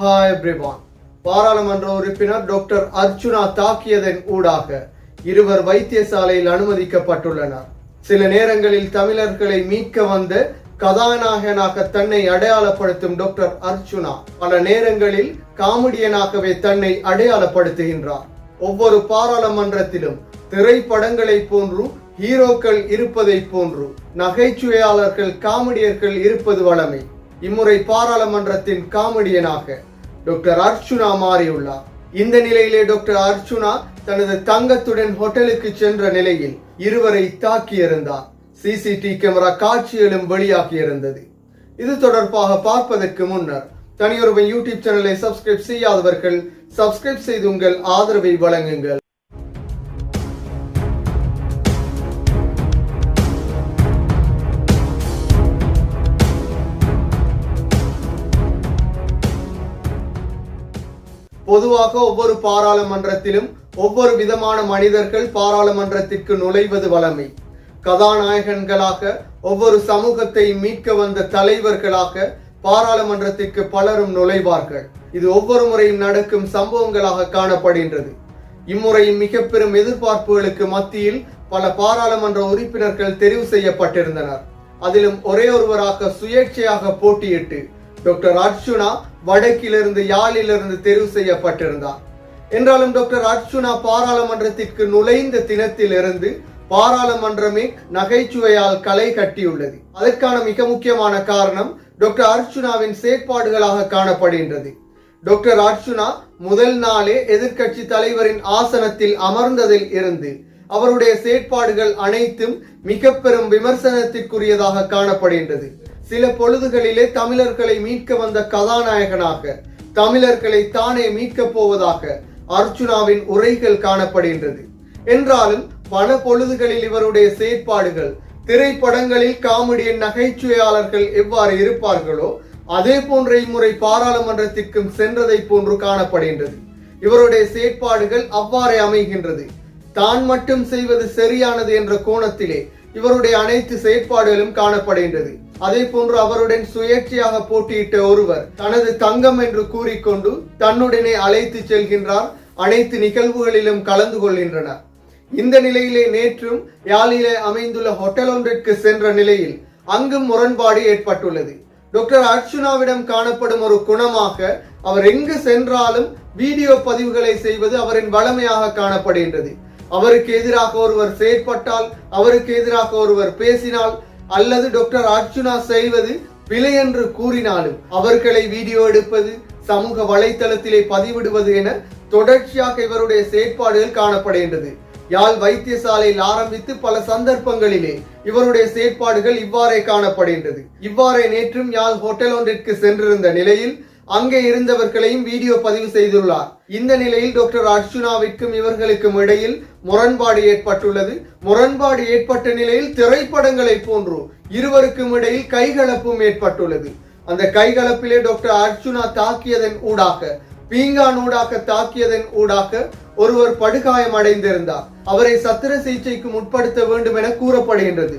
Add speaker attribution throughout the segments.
Speaker 1: Hi everyone பாராளுமன்ற உறுப்பினர் doctor Archuna தாக்கியதன் ஊடாக இருவர் வைத்தியசாலையில் அனுமதிக்கப்பட்டுள்ளனர். சில நேரங்களில் தமிழர்களை மீட்க வந்த கதாநாயகனாக தன்னை அடையாளப்படுத்தும் டாக்டர் அர்ச்சுனா பல நேரங்களில் காமெடியனாகவே தன்னை அடையாளப்படுத்துகின்றார். ஒவ்வொரு பாராளுமன்றத்திலும் திரைப்படங்களைப் போன்று ஹீரோக்கள் இருப்பதைப் போன்று நகைச்சுவையாளர்கள் காமெடியர்கள் இருப்பது வழமை. இம்முறை பாராளுமன்றத்தின் காமெடியனாக டாக்டர் அர்ச்சுனா மாறியுள்ளார். இந்த நிலையிலே டாக்டர் அர்ச்சுனா தனது தங்கத்துடன் ஹோட்டலுக்கு சென்ற நிலையில் இருவரை தாக்கியிருந்தார். சிசிடி கேமரா காட்சிகளும் வெளியாகியிருந்தது. இது தொடர்பாக பார்ப்பதற்கு முன்னர் தனியொருவன் யூடியூப் சேனலை சப்ஸ்கிரைப் செய்யாதவர்கள் சப்ஸ்கிரைப் செய்து உங்கள் ஆதரவை வழங்குங்கள். பொதுவாக ஒவ்வொரு பாராளுமன்றத்திலும் ஒவ்வொரு விதமான மனிதர்கள் பாராளுமன்றத்திற்கு நுழைவது வழமை. கதாநாயகன்களாக ஒவ்வொரு சமூகத்தை மீட்க வந்த தலைவர்களாக பாராளுமன்றத்திற்கு பலரும் நுழைவார்கள். இது ஒவ்வொரு முறையும் நடக்கும் சம்பவங்களாக காணப்படுகின்றது. இம்முறையும் மிக பெரும் எதிர்பார்ப்புகளுக்கு மத்தியில் பல பாராளுமன்ற உறுப்பினர்கள் தெரிவு செய்யப்பட்டிருந்தனர். அதிலும் ஒரே ஒருவராக சுயேட்சையாக போட்டியிட்டு டாக்டர் அர்ச்சுனா வடக்கிலிருந்து யாழிலிருந்து தெரிவு செய்யப்பட்டிருந்தார். என்றாலும் டாக்டர் அர்ச்சுனா பாராளுமன்றத்திற்கு நுழைந்த தினத்திலிருந்து பாராளுமன்றமே நகைச்சுவையால் களை கட்டியுள்ளது. அதற்கான மிக முக்கியமான காரணம் டாக்டர் அர்ச்சுனாவின் செயற்பாடுகளாக காணப்படுகின்றது. டாக்டர் அர்ச்சுனா முதல் நாளே எதிர்க்கட்சி தலைவரின் ஆசனத்தில் அமர்ந்ததில் இருந்து அவருடைய செயற்பாடுகள் அனைத்தும் மிக பெரும் விமர்சனத்திற்குரியதாக காணப்படுகின்றது. சில பொழுதுகளிலே தமிழர்களை மீட்க வந்த கதாநாயகனாக தமிழர்களை தானே மீட்கப் போவதாக அர்ச்சுனாவின் உரைகள் காணப்படுகின்றது. என்றாலும் பல பொழுதுகளில் இவருடைய செயற்பாடுகள் திரைப்படங்களில் காமெடியின் நகைச்சுவையாளர்கள் எவ்வாறு இருப்பார்களோ அதே போன்ற இம்முறை பாராளுமன்றத்திற்கும் சென்றதை போன்று காணப்படுகின்றது. இவருடைய செயற்பாடுகள் அவ்வாறே அமைகின்றது. தான் மட்டும் செய்வது சரியானது என்ற கோணத்திலே இவருடைய அனைத்து செயற்பாடுகளும் காணப்படுகின்றது. அதே போன்று அவருடன் சுயேட்சையாக போட்டியிட்ட ஒருவர் தனது தங்கம் என்று கூறிக்கொண்டு தன்னுடனே அழைத்து செல்கின்றார். அனைத்து நிகழ்வுகளிலும் கலந்து கொள்கின்றனர். இந்த நிலையிலே நேற்றும் யாழிலே அமைந்துள்ள ஹோட்டல் ஒன்றிற்கு சென்ற நிலையில் அங்கும் முரண்பாடு ஏற்பட்டுள்ளது. டாக்டர் அர்ச்சுனாவிடம் காணப்படும் ஒரு குணமாக அவர் எங்கு சென்றாலும் வீடியோ பதிவுகளை செய்வது அவரின் வளமையாக காணப்படுகின்றது. அவருக்கு எதிராக ஒருவர் செயற்பட்டால் அவருக்கு எதிராக ஒருவர் பேசினால் அல்லது டாக்டர் அர்ச்சுனா செய்வது பிழை என்று கூறினாலும் அவர்களை வீடியோ எடுப்பது சமூக வலைத்தளத்திலே பதிவிடுவது என தொடர்ச்சியாக இவருடைய செயற்பாடுகள் காணப்படுகின்றது. யாழ் வைத்தியசாலையில் ஆரம்பித்து பல சந்தர்ப்பங்களிலே இவருடைய செயற்பாடுகள் இவ்வாறே காணப்படுகின்றது. இவ்வாறே நேற்றும் யாழ் ஹோட்டல் ஒன்றிற்கு சென்றிருந்த நிலையில் அங்கே இருந்தவர்களையும் வீடியோ பதிவு செய்துள்ளார். இந்த நிலையில் டாக்டர் அர்ஜுனாவிற்கும் இவர்களுக்கும் இடையில் முரண்பாடு ஏற்பட்டுள்ளது. முரண்பாடு ஏற்பட்ட நிலையில் திரைப்படங்களை போன்று இருவருக்கும் இடையில் கைகலப்பும் ஏற்பட்டுள்ளது. அந்த கைகலப்பிலே டாக்டர் அர்ஜுனா தாக்கியதன் ஊடாக பீங்கான் ஊடாக தாக்கியதன் ஊடாக ஒருவர் படுகாயம் அடைந்திருந்தார். அவரை சத்திர சிகிச்சைக்கு உட்படுத்த வேண்டும் என கூறப்படுகின்றது.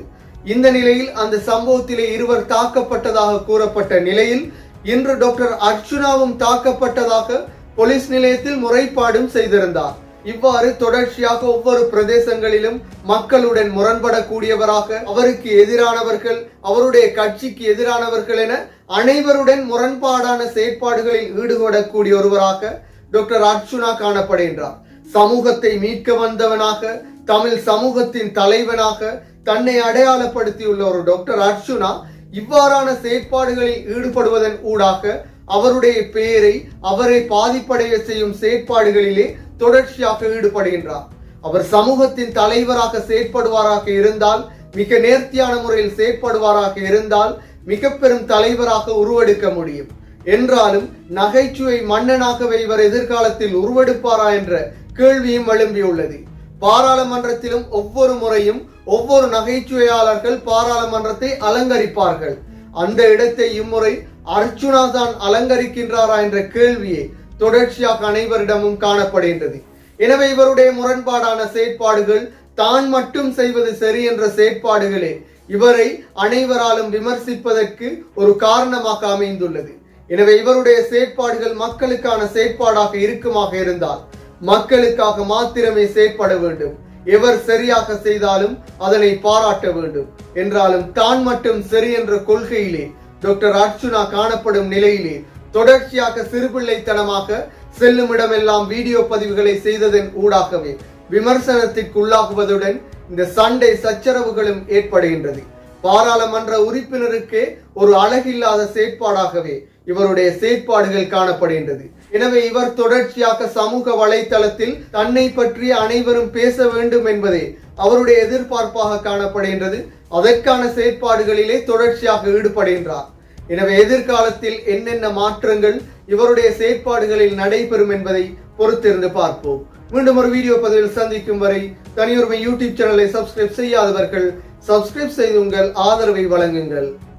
Speaker 1: இந்த நிலையில் அந்த சம்பவத்திலே இருவர் தாக்கப்பட்டதாக கூறப்பட்ட நிலையில் இன்று டாக்டர் அர்ச்சுனாவும் தாக்கப்பட்டதாக போலீஸ் நிலையத்தில் முறைப்பாடும் செய்திருந்தார். இவ்வாறு தொடர்ச்சியாக ஒவ்வொரு பிரதேசங்களிலும் மக்களுடன் முரண்படக்கூடியவராக அவருக்கு எதிரானவர்கள் அவருடைய கட்சிக்கு எதிரானவர்கள் என அனைவருடன் முரண்பாடான செயற்பாடுகளில் ஈடுபடக்கூடிய ஒருவராக டாக்டர் அர்ச்சுனா காணப்படுகின்றார். சமூகத்தை மீட்க வந்தவனாக தமிழ் சமூகத்தின் தலைவனாக தன்னை அடையாளப்படுத்தியுள்ள ஒரு டாக்டர் அர்ச்சுனா இவ்வாறான செயற்பாடுகளில் ஈடுபடுவதன் ஊடாக அவருடைய பெயரை அவரை பாதிப்படைய செய்யும் செயற்பாடுகளிலே தொடர்ச்சியாக ஈடுபடுகின்றார். அவர் சமூகத்தின் தலைவராக செயற்படுவாராக இருந்தால் மிக நேர்த்தியான முறையில் செயற்படுவாராக இருந்தால் மிக பெரும் தலைவராக உருவெடுக்க முடியும். என்றாலும் நகைச்சுவை மன்னனாகவே இவர் எதிர்காலத்தில் உருவெடுப்பாரா என்ற கேள்வியும் எழும்பியுள்ளது. பாராளுமன்றத்திலும் ஒவ்வொரு முறையும் ஒவ்வொரு நகைச்சுவையாளர்கள் பாராளுமன்றத்தை அலங்கரிப்பார்கள். அந்த இடத்தை இம்முறை அர்ச்சுனா தான் அலங்கரிக்கின்றாரா என்ற கேள்வியை தொடர்ச்சியாக அனைவரிடமும் காணப்படுகின்றது. எனவே இவருடைய முரண்பாடான செயற்பாடுகள் தான் மட்டும் செய்வது சரி என்ற செயற்பாடுகளே இவரை அனைவராலும் விமர்சிப்பதற்கு ஒரு காரணமாக அமைந்துள்ளது. எனவே இவருடைய செயற்பாடுகள் மக்களுக்கான செயற்பாடாக இருக்குமாக இருந்தால் மக்களுக்காக மாத்திரமே செயற்பட வேண்டும். எவர் சரியாக செய்தாலும் அதனை பாராட்ட வேண்டும். என்றாலும் தான் மட்டும் சரி என்ற கொள்கையிலே டாக்டர் அர்ச்சுனா காணப்படும் நிலையிலே தொடர்ச்சியாக சிறுபிள்ளைத்தனமாக செல்லும் இடமெல்லாம் வீடியோ பதிவுகளை செய்ததன் ஊடாகவே விமர்சனத்திற்குள்ளாகுவதுடன் இந்த சண்டை சச்சரவுகளும் ஏற்படுகின்றது. பாராளுமன்ற உறுப்பினருக்கே ஒரு அழகில்லாத செயற்பாடாகவே இவருடைய செயற்பாடுகள் காணப்படுகின்றது. எனவே இவர் தொடர்ச்சியாக சமூக வலைத்தளத்தில் தன்னை பற்றி அனைவரும் பேச வேண்டும் என்பதே அவருடைய எதிர்பார்ப்பாக காணப்படுகின்றது. அதற்கான செயற்பாடுகளிலே தொடர்ச்சியாக ஈடுபடுகின்றார். எனவே எதிர்காலத்தில் என்னென்ன மாற்றங்கள் இவருடைய செயற்பாடுகளில் நடைபெறும் என்பதை பொறுத்திருந்து பார்ப்போம். மீண்டும் ஒரு வீடியோ பதிவில் சந்திக்கும் வரை தனியுரிமை யூடியூப் சேனலை சப்ஸ்கிரைப் செய்யாதவர்கள் சப்ஸ்கிரைப் செய்து உங்கள் ஆதரவை வழங்குங்கள்.